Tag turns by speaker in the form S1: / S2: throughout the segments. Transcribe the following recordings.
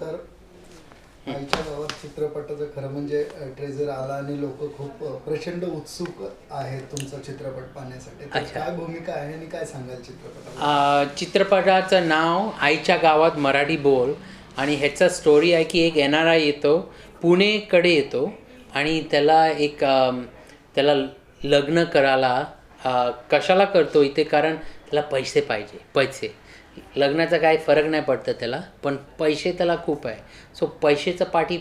S1: तर आईच्या गावात चित्रपटाचं खरं म्हणजे ट्रेझर आला आणि लोक खूप प्रचंड उत्सुक आहेत तुमचा चित्रपट पाहण्यासाठी. तर
S2: अच्छा.
S1: काय भूमिका आहे आणि काय सांगाल चित्रपटाबद्दल
S2: अ, चित्रपटाचं नाव आईच्या गावात मराठी बोल आणि ह्याचा स्टोरी आहे की एक एन आर आय येतो पुणेकडे येतो आणि त्याला एक त्याला लग्न करायला अ, कशाला करतो इथे? कारण त्याला पैसे पाहिजे पैसे. लग्नाचा काही फरक नाही पडतं त्याला पण पैसे त्याला खूप आहे. सो पैशाचं पाठी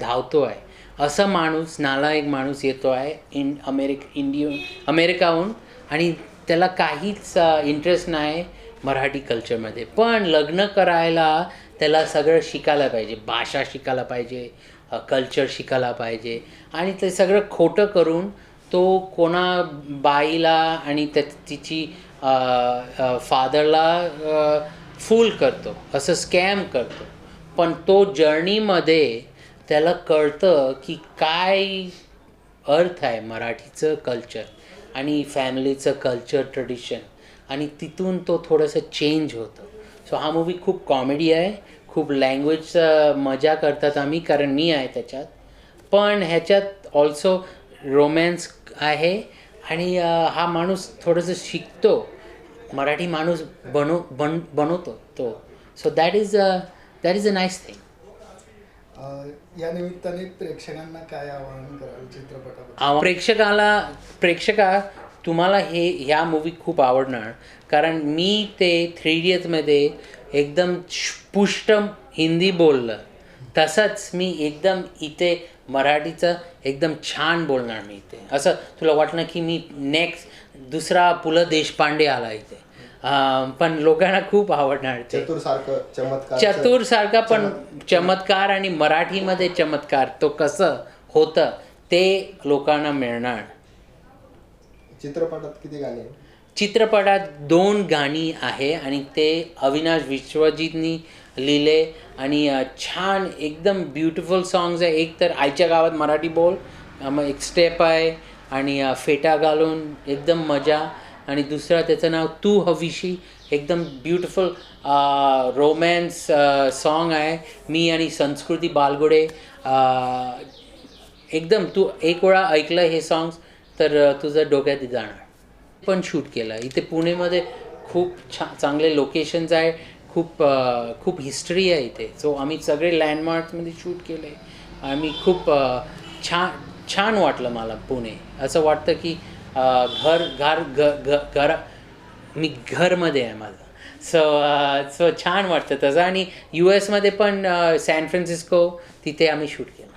S2: धावतो आहे. असं माणूस नालायक माणूस येतो आहे इन अमेरिक इंडिय अमेरिकाहून आणि त्याला काहीच इंटरेस्ट नाही मराठी कल्चरमध्ये पण लग्न करायला त्याला सगळं शिकायला पाहिजे. भाषा शिकायला पाहिजे कल्चर शिकायला पाहिजे. आणि ते सगळं खोटं करून तो कोणा बाईला आणि त्या तिची फादरला फूल करतो असं स्कॅम करतो. पण तो जर्नीमध्ये त्याला कळतं की काय अर्थ आहे मराठीचं कल्चर आणि फॅमिलीचं कल्चर ट्रेडिशन आणि तिथून तो थोडंसं चेंज होतं. सो हा मूवी खूप कॉमेडी आहे खूप लँग्वेज मजा करतात आम्ही कारण मी आहे त्याच्यात. पण ह्याच्यात ऑल्सो रोमॅन्स आहे आणि हा माणूस थोडंसं शिकतो. मराठी माणूस बनव बन बनवतो तो. So that is that is a nice thing
S1: या निमित्ताने प्रेक्षकांना काय आवाहन कराल चित्रपटाबद्दल?
S2: आव- प्रेक्षकाला प्रेक्षका तुम्हाला हे ह्या मूवी खूप आवडणार. कारण मी ते थ्री इडियट्समध्ये एकदम पुष्ट हिंदी बोललं. तसंच मी एकदम इथे मराठीचं एकदम छान बोलणार मी इथे. असं तुला वाटलं की मी नेक्स्ट दुसरा पु ल देशपांडे आला इथे. पण लोकांना खूप आवडणार
S3: चतुर सारखं चमत्कार
S2: चतुर सारखा पण चमत्कार आणि मराठीमध्ये चमत्कार तो कसं होतं ते लोकांना मिळणार.
S3: चित्रपटात किती गाणी?
S2: चित्रपटात दोन गाणी आहे आणि ते अविनाश विश्वजितनी लिहिले आणि छान एकदम ब्युटिफुल सॉंग्स आहे. एक तर आईच्या गावात मराठी बोल मग एक स्टेप आहे आणि फेटा घालून एकदम मजा. आणि दुसरा त्याचं नाव तू हवीशी. एकदम ब्युटिफुल रोमॅन्स सॉन्ग आहे. मी आणि संस्कृती बालगुडे एकदम तू एक वेळा ऐकलं हे सॉंग्स तर तुझं डोक्यात जाणार. पण शूट केलं. इथे पुणेमध्ये खूप छा चांगले लोकेशन्स आहे. खूप खूप हिस्ट्री आहे इथे. सो आम्ही सगळे लँडमार्क्समध्ये शूट केले आम्ही खूप छान छान वाटलं मला पुणे. असं वाटतं की घर घर घ घर. मी घरमध्ये आहे माझं. सो सो छान वाटतं तसं. आणि यू एसमध्ये पण सॅन फ्रान्सिस्को तिथे आम्ही शूट केलं.